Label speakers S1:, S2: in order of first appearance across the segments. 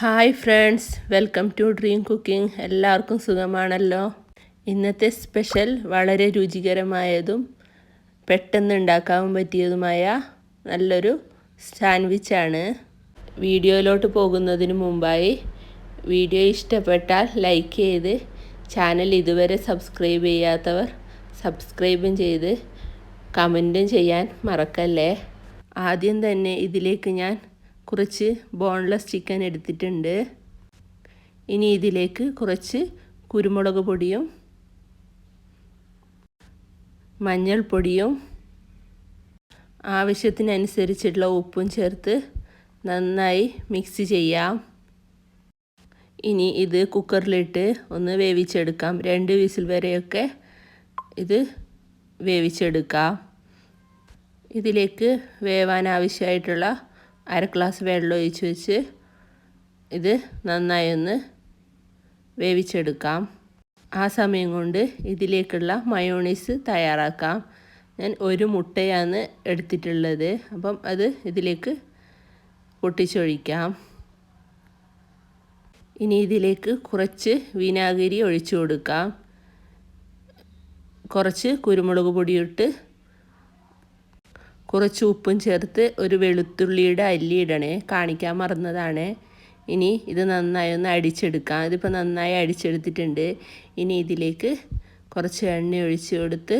S1: Hi friends welcome to dream cooking എല്ലാവർക്കും സുഖമാണല്ലോ? ഇന്നത്തെ സ്പെഷ്യൽ വളരെ രുചികരമായതും പെട്ടെന്ന് ഉണ്ടാക്കാൻ പറ്റിയതുമായ നല്ലൊരു സാൻഡ്വിച്ചാണ് വീഡിയോയിലോട്ട് പോകുന്നതിന് മുമ്പായി വീഡിയോ ഇഷ്ടപ്പെട്ടാൽ ലൈക്ക് ചെയ്ത് ചാനൽ ഇതുവരെ സബ്സ്ക്രൈബ് ചെയ്യാത്തവർ സബ്സ്ക്രൈബും ചെയ്ത് കമന്റും ചെയ്യാൻ മറക്കല്ലേ? ആദ്യം തന്നെ ഇതിലേക്ക് ഞാൻ കുറച്ച് ബോൺലെസ് ചിക്കൻ എടുത്തിട്ടുണ്ട്. ഇനി ഇതിലേക്ക് കുറച്ച് കുരുമുളക് പൊടിയും മഞ്ഞൾപ്പൊടിയും ആവശ്യത്തിനനുസരിച്ചുള്ള ഉപ്പും ചേർത്ത് നന്നായി മിക്സ് ചെയ്യാം. ഇനി ഇത് കുക്കറിലിട്ട് ഒന്ന് വേവിച്ചെടുക്കാം. രണ്ട് വിസിൽ വരെയൊക്കെ ഇത് വേവിച്ചെടുക്കാം. ഇതിലേക്ക് വേവാൻ ആവശ്യമായിട്ടുള്ള അര ഗ്ലാസ് വെള്ളം ഒഴിച്ച് വെച്ച് ഇത് നന്നായി ഒന്ന് വേവിച്ചെടുക്കാം. ആ സമയം കൊണ്ട് ഇതിലേക്കുള്ള മയോണീസ് തയ്യാറാക്കാം. ഞാൻ ഒരു മുട്ടയാണ് എടുത്തിട്ടുള്ളത്. അപ്പം അത് ഇതിലേക്ക് പൊട്ടിച്ചൊഴിക്കാം. ഇനി ഇതിലേക്ക് കുറച്ച് വിനാഗിരി ഒഴിച്ചു കൊടുക്കാം. കുറച്ച് കുരുമുളക് പൊടിയിട്ട് കുറച്ച് ഉപ്പും ചേർത്ത് ഒരു വെളുത്തുള്ളിയുടെ അല്ലി ഇടണേ. കാണിക്കാൻ മറന്നതാണ്. ഇനി ഇത് നന്നായി ഒന്ന് അടിച്ചെടുക്കാം. ഇതിപ്പോൾ നന്നായി അടിച്ചെടുത്തിട്ടുണ്ട്. ഇനി ഇതിലേക്ക് കുറച്ച് എണ്ണ ഒഴിച്ച് കൊടുത്ത്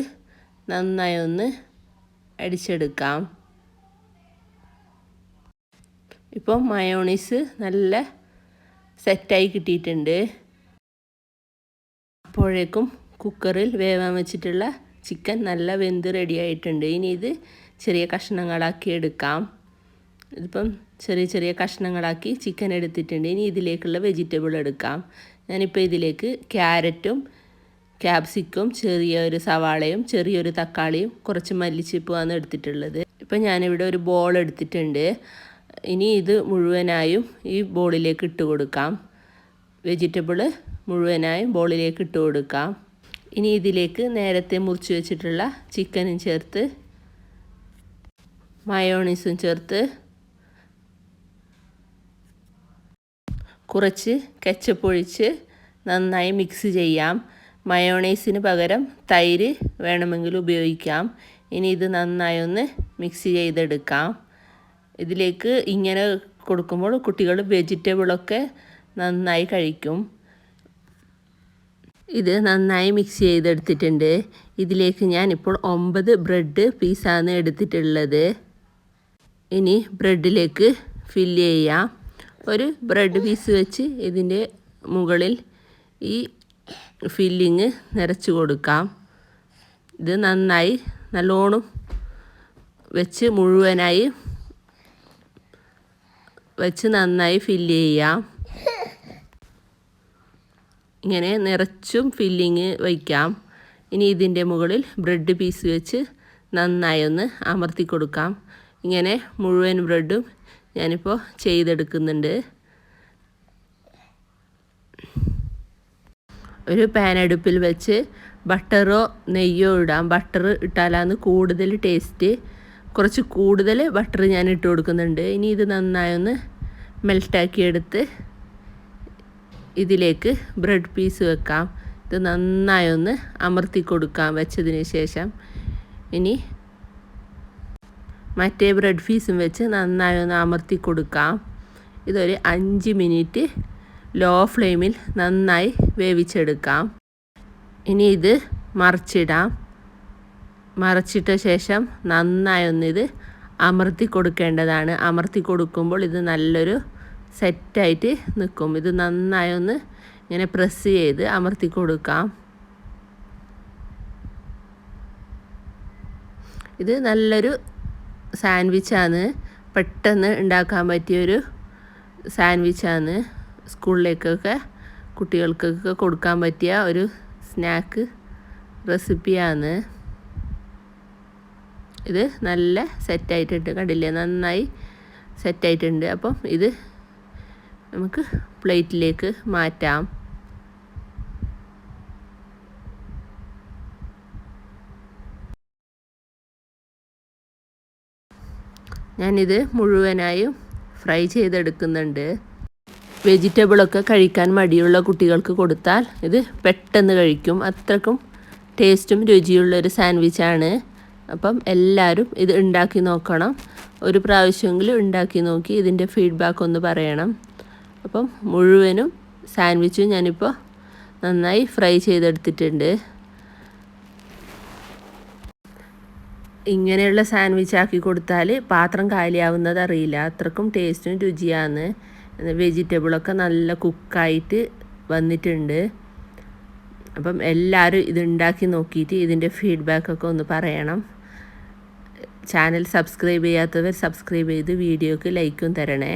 S1: നന്നായി ഒന്ന് അടിച്ചെടുക്കാം. ഇപ്പോൾ മയോണീസ് നല്ല സെറ്റായി കിട്ടിയിട്ടുണ്ട്. അപ്പോഴേക്കും കുക്കറിൽ വേവാൻ വെച്ചിട്ടുള്ള ചിക്കൻ നല്ല വെന്ത് റെഡി ആയിട്ടുണ്ട്. ഇനി ഇത് ചെറിയ കഷ്ണങ്ങളാക്കി എടുക്കാം. ഇതിപ്പം ചെറിയ ചെറിയ കഷ്ണങ്ങളാക്കി ചിക്കൻ എടുത്തിട്ടുണ്ട്. ഇനി ഇതിലേക്കുള്ള വെജിറ്റബിൾ എടുക്കാം. ഞാനിപ്പോൾ ഇതിലേക്ക് ക്യാരറ്റും ക്യാപ്സിക്കും ചെറിയൊരു സവാളയും ചെറിയൊരു തക്കാളിയും കുറച്ച് മല്ലിച്ചിപ്പുമാണ് എടുത്തിട്ടുള്ളത്. ഇപ്പം ഞാനിവിടെ ഒരു ബോൾ എടുത്തിട്ടുണ്ട്. ഇനി ഇത് മുഴുവനായും ഈ ബോളിലേക്ക് ഇട്ട് കൊടുക്കാം. വെജിറ്റബിൾ മുഴുവനായും ബോളിലേക്ക് ഇട്ട് കൊടുക്കാം. ഇനി ഇതിലേക്ക് നേരത്തെ മുറിച്ച് വെച്ചിട്ടുള്ള ചിക്കനും ചേർത്ത് മയോണീസും ചേർത്ത് കുറച്ച് കെച്ചപ്പ് ഒഴിച്ച് നന്നായി മിക്സ് ചെയ്യാം. മയോണൈസിന് പകരം തൈര് വേണമെങ്കിൽ ഉപയോഗിക്കാം. ഇനി ഇത് നന്നായി ഒന്ന് മിക്സ് ചെയ്തെടുക്കാം. ഇതിലേക്ക് ഇങ്ങനെ കൊടുക്കുമ്പോൾ കുട്ടികൾ വെജിറ്റബിളൊക്കെ നന്നായി കഴിക്കും. ഇത് നന്നായി മിക്സ് ചെയ്തെടുത്തിട്ടുണ്ട്. ഇതിലേക്ക് ഞാൻ ഇപ്പോൾ ഒമ്പത് ബ്രെഡ് പീസാണ് എടുത്തിട്ടുള്ളത്. ഇനി ബ്രെഡിലേക്ക് ഫില്ല് ചെയ്യാം ഒരു ബ്രെഡ് പീസ് വെച്ച് ഇതിന്റെ മുകളിൽ ഈ ഫില്ലിങ് നിറച്ച് കൊടുക്കാം. ഇത് നന്നായി നല്ലോണം വെച്ച് മുഴുവനായി വെച്ച് നന്നായി ഫില്ല് ചെയ്യാം ഇങ്ങനെ നിറച്ചും ഫില്ലിങ് വയ്ക്കാം. ഇനി ഇതിന്റെ മുകളിൽ ബ്രെഡ് പീസ് വെച്ച് നന്നായി ഒന്ന് അമർത്തി കൊടുക്കാം. ഇങ്ങനെ മുഴുവൻ ബ്രെഡും ഞാനിപ്പോൾ ചെയ്തെടുക്കുന്നുണ്ട്. ഒരു പാൻ അടുപ്പിൽ വെച്ച് ബട്ടറോ നെയ്യോ ഇടാം. ബട്ടർ ഇട്ടാലാണ് കൂടുതൽ ടേസ്റ്റ് കുറച്ച് കൂടുതൽ ബട്ടർ ഞാൻ ഇട്ട് കൊടുക്കുന്നുണ്ട്. ഇനി ഇത് നന്നായൊന്ന് എടുത്ത് ഇതിലേക്ക് ബ്രെഡ് പീസ് വെക്കാം. ഇത് നന്നായൊന്ന് അമർത്തി കൊടുക്കാം വെച്ചതിന് ശേഷം. ഇനി മറ്റേ ബ്രെഡ് പീസും വെച്ച് നന്നായി ഒന്ന് അമർത്തി കൊടുക്കാം. ഇതൊരു അഞ്ച് മിനിറ്റ് ലോ ഫ്ലെയിമിൽ നന്നായി വേവിച്ചെടുക്കാം. ഇനി ഇത് മറിച്ചിടാം. മറിച്ചിട്ട ശേഷം നന്നായി ഒന്നിത് അമർത്തി കൊടുക്കേണ്ടതാണ്. അമർത്തി കൊടുക്കുമ്പോൾ ഇത് നല്ലൊരു സെറ്റായിട്ട് നിൽക്കും. ഇത് നന്നായി ഒന്ന് ഇങ്ങനെ പ്രസ് ചെയ്ത് അമർത്തി കൊടുക്കാം. ഇത് നല്ലൊരു സാൻഡ്വിച്ചാണ് പെട്ടെന്ന് ഉണ്ടാക്കാൻ പറ്റിയൊരു സാൻഡ്വിച്ചാണ് സ്കൂളിലേക്കൊക്കെ കുട്ടികൾക്കൊക്കെ കൊടുക്കാൻ പറ്റിയ ഒരു സ്നാക്ക് റെസിപ്പിയാണ്. ഇത് നല്ല സെറ്റായിട്ടുണ്ട്. കണ്ടില്ലേ? നന്നായി സെറ്റായിട്ടുണ്ട്. അപ്പം ഇത് നമുക്ക് പ്ലേറ്റിലേക്ക് മാറ്റാം. ഞാനിത് മുഴുവനായും ഫ്രൈ ചെയ്തെടുക്കുന്നുണ്ട്. വെജിറ്റബിളൊക്കെ കഴിക്കാൻ മടിയുള്ള കുട്ടികൾക്ക് കൊടുത്താൽ ഇത് പെട്ടെന്ന് കഴിക്കും. അത്രക്കും ടേസ്റ്റും രുചിയുള്ളൊരു സാൻഡ്വിച്ചാണ് അപ്പം എല്ലാവരും ഇത് ഉണ്ടാക്കി നോക്കണം. ഒരു പ്രാവശ്യമെങ്കിലും ഉണ്ടാക്കി നോക്കി ഇതിന്റെ ഫീഡ്ബാക്ക് ഒന്ന് പറയണം. അപ്പം മുഴുവനും സാൻഡ്വിച്ചും ഞാനിപ്പോൾ നന്നായി ഫ്രൈ ചെയ്തെടുത്തിട്ടുണ്ട്. ഇങ്ങനെയുള്ള സാൻഡ്വിച്ച് ആക്കി കൊടുത്താൽ പാത്രം കാലിയാവുന്നത് അറിയില്ല. അത്രക്കും ടേസ്റ്റും രുചിയാണ്. വെജിറ്റബിളൊക്കെ നല്ല കുക്കായിട്ട് വന്നിട്ടുണ്ട്. അപ്പം എല്ലാവരും ഇത് ഉണ്ടാക്കി നോക്കിയിട്ട് ഇതിന്റെ ഫീഡ്ബാക്കൊക്കെ ഒന്ന് പറയണം. ചാനൽ സബ്സ്ക്രൈബ് ചെയ്യാത്തവർ സബ്സ്ക്രൈബ് ചെയ്ത് വീഡിയോക്ക് ലൈക്കും തരണേ.